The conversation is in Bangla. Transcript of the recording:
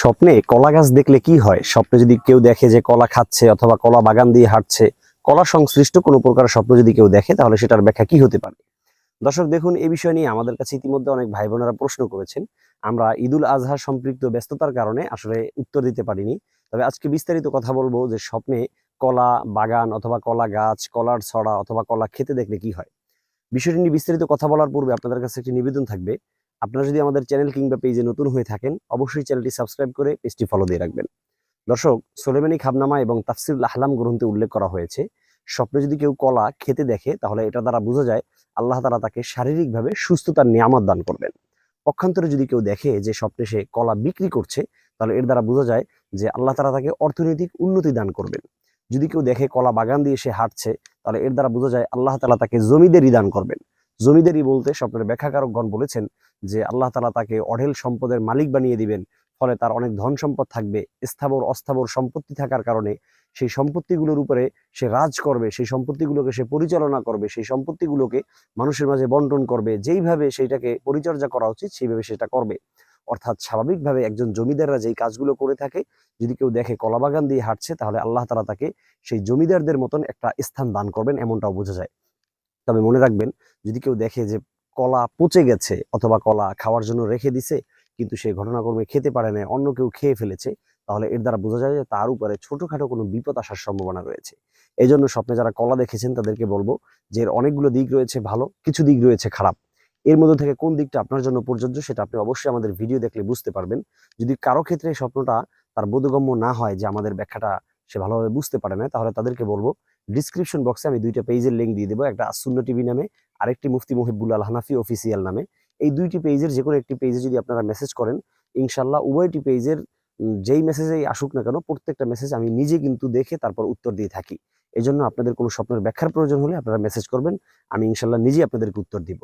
স্বপ্নে কলা গাছ দেখলে কি হয়? স্বপ্নে যদি কেউ দেখে যে কলা খাচ্ছে অথবা কলা বাগান দিয়ে হাঁটছে, কলা সংশ্লিষ্ট কোনো প্রকার স্বপ্ন যদি কেউ দেখে, তাহলে সেটার ব্যাখ্যা কি হতে পারে? দর্শক, দেখুন এই বিষয় নিয়ে আমাদের কাছে ইতিমধ্যে অনেক ভাই বোনেরা প্রশ্ন করেছেন। আমরা ঈদুল আজহার সম্পৃক্ত ব্যস্ততার কারণে আসলে উত্তর দিতে পারিনি। তবে আজকে বিস্তারিত কথা বলব যে স্বপ্নে কলা বাগান অথবা কলা গাছ, কলার ছড়া অথবা কলা খেতে দেখলে কি হয়? বিষয়টি নিয়ে বিস্তারিত কথা বলার পূর্বে আপনাদের কাছে একটি নিবেদন থাকবে। আপনারা যদি আমাদের চ্যানেল কিংবা পেজে নতুন হয়ে থাকেন, অবশ্যই চ্যানেলটি সাবস্ক্রাইব করে পেজটি ফলো দিয়ে রাখবেন। দর্শক, সোলেমানি খাবনামা এবং তাফসির আহলাম গ্রন্থে উল্লেখ করা হয়েছে, স্বপ্নে যদি কেউ কলা খেতে দেখে, তাহলে এটা দ্বারা বোঝা যায় আল্লাহ তালা তাকে শারীরিকভাবে সুস্থতার নিয়ামত দান করবেন। পক্ষান্তরে যদি কেউ দেখে যে স্বপ্নে সে কলা বিক্রি করছে, তাহলে এর দ্বারা বোঝা যায় যে আল্লাহ তালা তাকে অর্থনৈতিক উন্নতি দান করবেন। যদি কেউ দেখে কলা বাগান দিয়ে সে হাঁটছে, তাহলে এর দ্বারা বোঝা যায় আল্লাহ তালা তাকে জমিদেরই দান করবেন। জমিদেরই বলতে স্বপ্নের ব্যাখ্যাকারকগণ বলেছেন যে আল্লাহ তালা তাকে অঢেল সম্পদের মালিক বানিয়ে দিবেন, ফলে তার অনেক ধন সম্পদ থাকবে, স্থাবর, অস্থাবর সম্পত্তি থাকার কারণে সেই সম্পত্তিগুলোর উপরে সে রাজ করবে, সেই সম্পত্তিগুলোকে সে পরিচালনা করবে, সেই সম্পত্তিগুলোকে মানুষের মাঝে বন্টন করবে, যেইভাবে সেইটাকে পরিচর্যা করা উচিত সেইভাবে সেটা করবে। অর্থাৎ স্বাভাবিকভাবে একজন জমিদাররা যেই কাজগুলো করে থাকে, যদি কেউ দেখে কলাবাগান দিয়ে হাঁটছে, তাহলে আল্লাহ তালা তাকে সেই জমিদারদের মতন একটা স্থান দান করবেন, এমনটাও বোঝা যায়। তবে মনে রাখবেন, যদি কেউ দেখে যে কলা পচে গেছে অথবা কলা খাওয়ার জন্য রেখে দিছে, কিন্তু সে ঘটনাক্রমে খেতে পারে না অন্য কেউ খেয়ে ফেলেছে, তাহলে এর দ্বারা বোঝা যায় যে তার উপরে ছোটখাটো কোনো বিপদ আসার সম্ভাবনা রয়েছে। এই জন্য স্বপ্নে যারা কলা দেখেছেন, তাদেরকে বলব যে এর অনেকগুলো দিক রয়েছে ভালো, কিছু দিক রয়েছে খারাপ। এর মধ্যে থেকে কোন দিকটা আপনার জন্য প্রযোজ্য, সেটা আপনি অবশ্যই আমাদের ভিডিও দেখলে বুঝতে পারবেন। যদি কারও ক্ষেত্রে স্বপ্নটা তার বোধগম্য না হয় যে আমাদের ব্যাখ্যাটা সে ভালোভাবে বুঝতে পারে না তাহলে তাদেরকে বলব ডিসক্রিপশন বক্সে আমি দুইটা পেজের লিঙ্ক দিয়ে দেবো। একটা আসুন্ন টিভি নামে, আরেকটি মুফতি মুহিবুল আল হানাফি অফিসিয়াল নামে। এই দুইটি পেজের যে কোনো একটি পেজে যদি আপনারা মেসেজ করেন ইনশাল্লাহ উভয়টি পেজের যেই মেসেজেই আসুক না কেন, প্রত্যেকটা মেসেজ আমি নিজে কিন্তু দেখে তারপর উত্তর দিয়ে থাকি। এজন্য জন্য আপনাদের কোনো স্বপ্নের ব্যাখ্যার প্রয়োজন হলে আপনারা মেসেজ করবেন, আমি ইনশাল্লাহ নিজেই আপনাদেরকে উত্তর দিব।